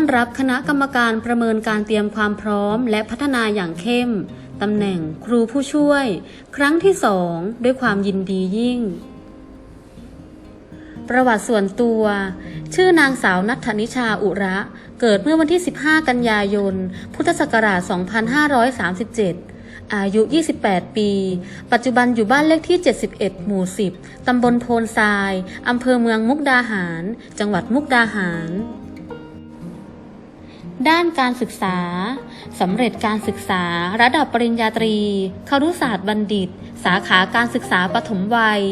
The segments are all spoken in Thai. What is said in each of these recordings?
อนรับคณะกรรมการประเมินการเตรียมความพร้อม และพัฒนาอย่างเข้ม ตำแหน่งครูผู้ช่วย ครั้งที่สองด้วยความยินดียิ่ง ประวัติส่วนตัว ชื่อนางสาวนัทธนิชาอุระ เกิดเมื่อวันที่ 15 กันยายน พุทธศักราช 2537อายุ 28 ปี ปัจจุบันอยู่บ้านเลขที่ 71 หมู่ 10 ตำบลโพนทราย อำเภอเมืองมุกดาหาร จังหวัดมุกดาหาร ด้านการศึกษาสำเร็จการศึกษาระดับปริญญาตรีครุศาสตร์บัณฑิต สาขาการศึกษาปฐมวัย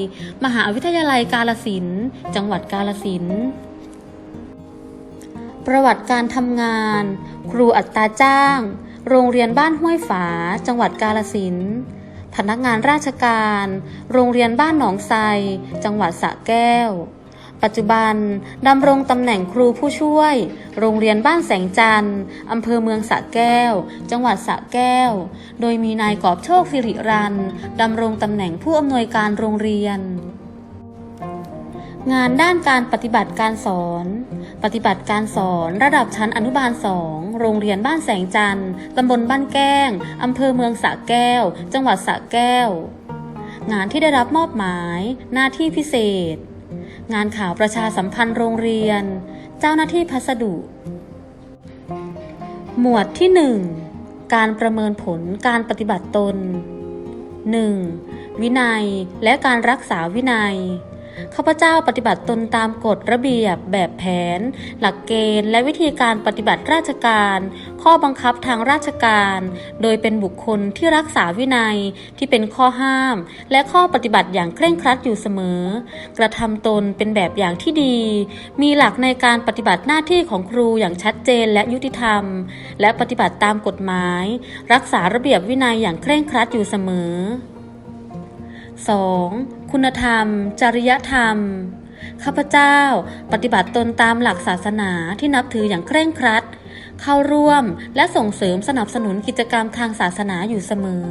มหาวิทยาลัยกาลสินจังหวัดกาลสินประวัติการทำงาน ครูอัตราจ้าง โรงเรียนบ้านห้วยฝา จังหวัดกาลสินพนักงานราชการ โรงเรียนบ้านหนองไทรจังหวัดสระแก้ว ปัจจุบันดำรงตำแหน่งครูผู้ช่วย โรงเรียนบ้านแสงจันทร์อำเภอเมืองสระแก้ว จังหวัดสระแก้ว โดยมีนายกอบโชคสิริรันดำรงตำแหน่งผู้อำนวยการโรงเรียน งานด้านการปฏิบัติการสอน ปฏิบัติการสอนระดับชั้นอนุบาลสองโรงเรียนบ้านแสงจันทร์ตำบลบ้านแก้งอำเภอเมืองสระแก้ว จังหวัดสระแก้ว งานที่ได้รับมอบหมาย หน้าที่พิเศษ งานข่าวประชาสัมพันธ์โรงเรียน เจ้าหน้าที่พัสดุ หมวดที่ 1 การประเมินผลการปฏิบัติตน 1. วินัยและการรักษาวินัย ข้าพเจ้าปฏิบัติตนตามกฎระเบียบ แบบแผน หลักเกณฑ์ และวิธีการปฏิบัติราชการ ข้อบังคับทางราชการ โดยเป็นบุคคลที่รักษาวินัยที่เป็นข้อห้าม และข้อปฏิบัติอย่างเคร่งครัดอยู่เสมอ กระทำตนเป็นแบบอย่างที่ดี มีหลักในการปฏิบัติหน้าที่ของครูอย่างชัดเจนและยุติธรรม และปฏิบัติตามกฎหมาย รักษาระเบียบวินัยอย่างเคร่งครัดอยู่เสมอ 2. คุณธรรม จริยธรรม ข้าพเจ้า ปฏิบัติตนตามหลักศาสนาที่นับถืออย่างเคร่งครัด เข้าร่วมและส่งเสริมสนับสนุนกิจกรรมทางศาสนาอยู่เสมอ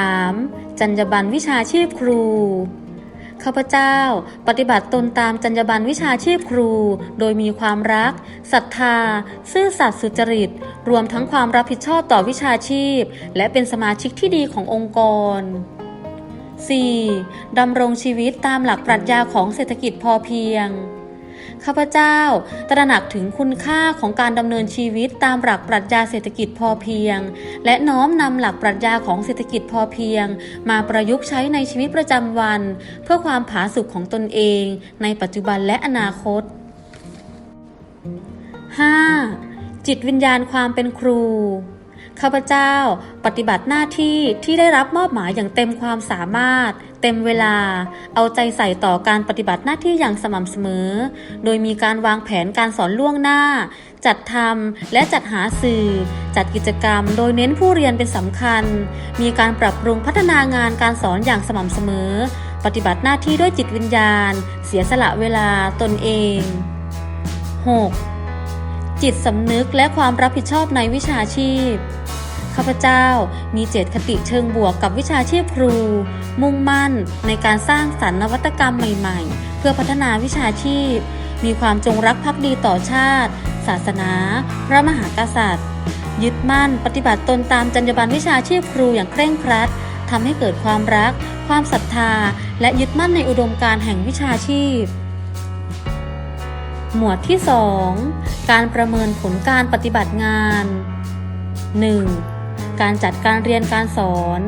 3. จรรยาบรรณวิชาชีพครู ข้าพเจ้า ปฏิบัติตนตามจรรยาบรรณวิชาชีพครู โดยมีความรักศรัทธา ซื่อสัตย์สุจริต รวมทั้งความรับผิดชอบต่อวิชาชีพ และเป็นสมาชิกที่ดีขององค์กร 4. ดำรงชีวิตตามหลักปรัชญาของเศรษฐกิจพอเพียง ข้าพเจ้า ตระหนักถึงคุณค่าของการดำเนินชีวิตตามหลักปรัชญาเศรษฐกิจพอเพียง และน้อมนำหลักปรัชญาของเศรษฐกิจพอเพียง มาประยุกต์ใช้ในชีวิตประจำวัน เพื่อความผาสุกของตนเอง ในปัจจุบันและอนาคต 5. จิตวิญญาณความเป็นครู ข้าพเจ้าปฏิบัติหน้าที่ที่ได้รับมอบหมายอย่างเต็มความสามารถ เต็มเวลา เอาใจใส่ต่อการปฏิบัติหน้าที่อย่างสม่ำเสมอ โดยมีการวางแผนการสอนล่วงหน้า จัดทำและจัดหาสื่อ จัดกิจกรรม โดยเน้นผู้เรียนเป็นสำคัญ มีการปรับปรุงพัฒนางานการสอนอย่างสม่ำเสมอ ปฏิบัติหน้าที่ด้วยจิตวิญญาณ เสียสละเวลาตนเอง 6. จิตสำนึกและความรับผิดชอบในวิชาชีพ ข้าพเจ้ามีเจตคติเชิงบวกกับวิชาชีพครู มุ่งมั่นในการสร้างสรรค์นวัตกรรมใหม่ ๆ เพื่อพัฒนาวิชาชีพ มีความจงรักภักดีต่อชาติ ศาสนา พระมหากษัตริย์ ยึดมั่นปฏิบัติตนตามจรรยาบรรณวิชาชีพครูอย่างเคร่งครัดทำให้เกิดความรัก ความศรัทธา และยึดมั่นในอุดมการณ์แห่งวิชาชีพ หมวดที่ 2 การประเมินผลการปฏิบัติงาน 1. การจัดการเรียนการสอน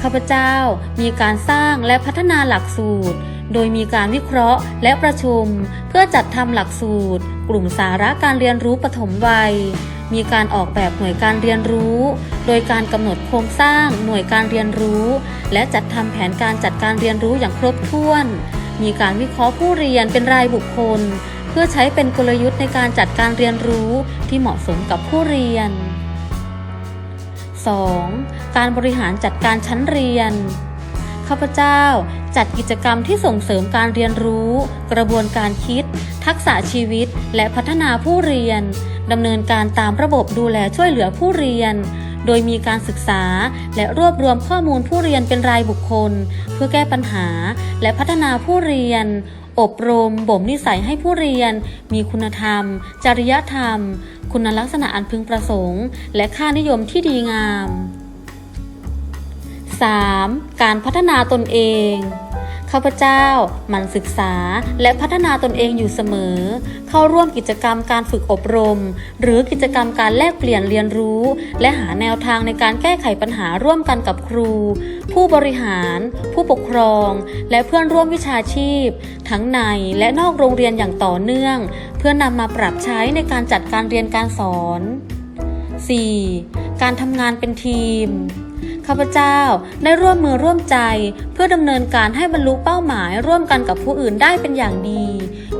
ข้าพเจ้ามีการสร้างและพัฒนาหลักสูตร โดยมีการวิเคราะห์และประชุม เพื่อจัดทำหลักสูตร กลุ่มสาระการเรียนรู้ปฐมวัย มีการออกแบบหน่วยการเรียนรู้ โดยการกำหนดโครงสร้างหน่วยการเรียนรู้ และจัดทำแผนการจัดการเรียนรู้อย่างครบถ้วน มีการวิเคราะห์ผู้เรียนเป็นรายบุคคล พื่อใช้เป็นกลยุทธ์ในการจัดการเรียนรู้ที่เหมาะสมกับผู้เรียน 2. การบริหารจัดการชั้นเรียน ข้าพเจ้าจัดกิจกรรมที่ส่งเสริมการเรียนรู้ กระบวนการคิด ทักษะชีวิต และพัฒนาผู้เรียนดำเนินการตามระบบดูแลช่วยเหลือผู้เรียน โดยมีการศึกษา และรวบรวมข้อมูลผู้เรียนเป็นรายบุคคล เพื่อแก้ปัญหา และพัฒนาผู้เรียน อบรม บ่มนิสัยให้ผู้เรียน มีคุณธรรม จริยธรรม คุณลักษณะอันพึงประสงค์ และค่านิยมที่ดีงาม 3. การพัฒนาตนเอง ข้าพเจ้าหมั่นศึกษาและพัฒนาตนเองอยู่เสมอ เข้าร่วมกิจกรรมการฝึกอบรม หรือกิจกรรมการแลกเปลี่ยนเรียนรู้ และหาแนวทางในการแก้ไขปัญหาร่วมกันกับครู ผู้บริหาร ผู้ปกครอง และเพื่อนร่วมวิชาชีพ ทั้งในและนอกโรงเรียนอย่างต่อเนื่อง เพื่อนำมาปรับใช้ในการจัดการเรียนการสอน 4. การทำงานเป็นทีม ข้าพเจ้าได้ร่วมมือร่วมใจ เพื่อดำเนินการให้บรรลุเป้าหมายร่วมกันกับผู้อื่นได้เป็นอย่างดี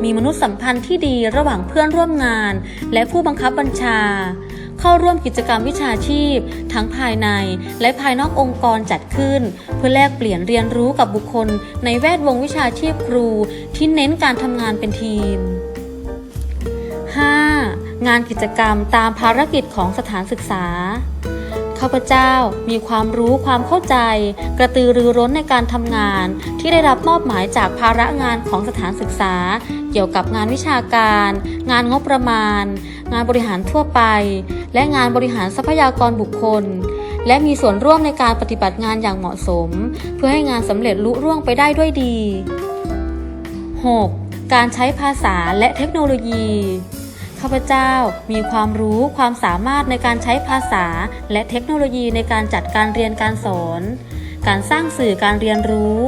มีมนุษยสัมพันธ์ที่ดีระหว่างเพื่อนร่วมงาน และผู้บังคับบัญชา เข้าร่วมกิจกรรมวิชาชีพ ทั้งภายในและภายนอกองค์กรจัดขึ้น เพื่อแลกเปลี่ยนเรียนรู้กับบุคคล ในแวดวงวิชาชีพครู ที่เน้นการทำงานเป็นทีม 5. งานกิจกรรมตามภารกิจของสถานศึกษา ข้าพเจ้ามีความรู้ความเข้าใจ กระตือรือร้นในการทำงาน ที่ได้รับมอบหมายจากภาระงานของสถานศึกษา เกี่ยวกับงานวิชาการ งานงบประมาณ งานบริหารทั่วไป และงานบริหารทรัพยากรบุคคล และมีส่วนร่วมในการปฏิบัติงานอย่างเหมาะสม เพื่อให้งานสำเร็จลุล่วงไปได้ด้วยดี 6. การใช้ภาษาและเทคโนโลยี ข้าพเจ้ามีความรู้ความสามารถในการใช้ภาษา และเทคโนโลยีในการจัดการเรียนการสอน การสร้างสื่อการเรียนรู้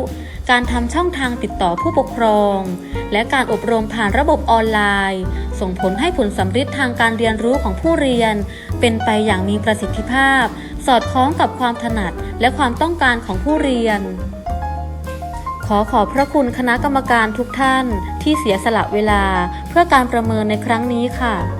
การทำช่องทางติดต่อผู้ปกครอง และการอบรมผ่านระบบออนไลน์ ส่งผลให้ผลสำฤทธิ์ทางการเรียนรู้ของผู้เรียน เป็นไปอย่างมีประสิทธิภาพ สอดคล้องกับความถนัดและความต้องการของผู้เรียน อขอบพระคุณคณะกรรมการทุกท่านที่เสียสละเวลาเพื่อการประเมินในครั้งนี้ค่ะ